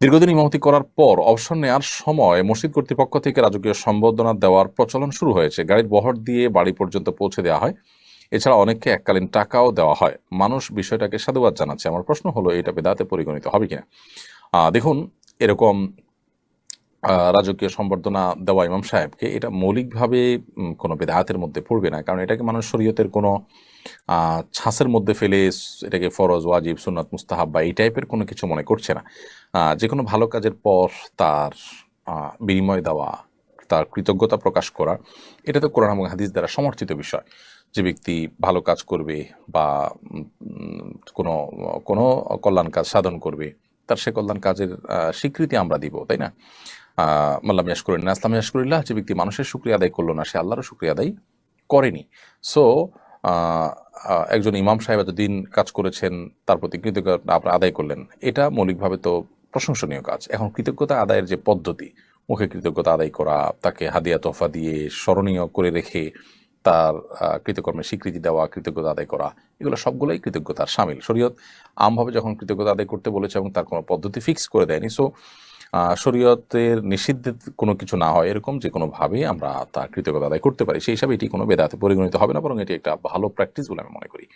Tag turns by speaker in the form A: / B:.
A: দীর্ঘদিন ইমামতি করার পর অবসর নেওয়ার সময় মসজিদ কর্তৃপক্ষ থেকে রাজকীয় সম্বর্ধনা দেওয়ার প্রচলন শুরু হয়েছে। গাড়ির বহর দিয়ে বাড়ি পর্যন্ত পৌঁছে দেওয়া হয়। এছাড়া অনেককে এককালীন টাকাও দেওয়া হয়। মানুষ বিষয়টাকে সাধুবাদ জানাচ্ছে। আমার প্রশ্ন হলো, এটা বেদাতে পরিগণিত হবে কিনা? দেখুন, এরকম রাজকীয় সম্বর্ধনা দেওয়া ইমাম সাহেবকে এটা মৌলিকভাবে কোনো বেদায়াতের মধ্যে পড়বে না। কারণ এটাকে মানুষ শরীয়তের কোনো ছাঁচের মধ্যে ফেলে এটাকে ফরজ, ওয়াজিব, সুন্নাত, মুস্তাহাব বা এই টাইপের কোনো কিছু মনে করছে না। যে কোনো ভালো কাজের পর তার বিনিময় দেওয়া, তার কৃতজ্ঞতা প্রকাশ করা, এটা তো কোরআন এবং হাদিস দ্বারা সমর্থিত বিষয়। যে ব্যক্তি ভালো কাজ করবে বা কোনো কোনো কল্যাণ কাজ সাধন করবে, তার সে কল্যাণ কাজের স্বীকৃতি আমরা দিব, তাই না? মাল্লাম ইয়াশকুরিল্লাহ আসলাম ইয়াশকুরিল্লাহ যে ব্যক্তি মানুষের শুক্রিয়া আদায় করল না, সে আল্লাহরও শুক্রিয়া আদায় করেনি। সো একজন ইমাম সাহেব এতদিন কাজ করেছেন, তার প্রতি কৃতজ্ঞতা আপনি আদায় করলেন। এটা মৌলিকভাবে তো প্রশংসনীয় কাজ। এখন কৃতজ্ঞতা আদায়ের যে পদ্ধতি, মুখে কৃতজ্ঞতা আদায় করা, তাকে হাদিয়া তোফা দিয়ে স্মরণীয় করে রেখে তার কৃতকর্মের স্বীকৃতি দেওয়া, কৃতজ্ঞতা আদায় করা, এগুলো সবগুলোই কৃতজ্ঞতার সামিল। শরীয়ত আমভাবে যখন কৃতজ্ঞতা আদায় করতে বলেছে এবং তার কোনো পদ্ধতি ফিক্স করে দেয়নি। সো শরীয়তের নিষিদ্ধ কোনো কিছু না হয় এরকম যে কোনোভাবেই আমরা তার কৃতজ্ঞতা আদায় করতে পারি। সেই হিসাবে এটি কোনো বেদাতে পরিগণিত হবে না, বরং এটি একটা ভালো প্র্যাকটিস বলে আমি মনে করি।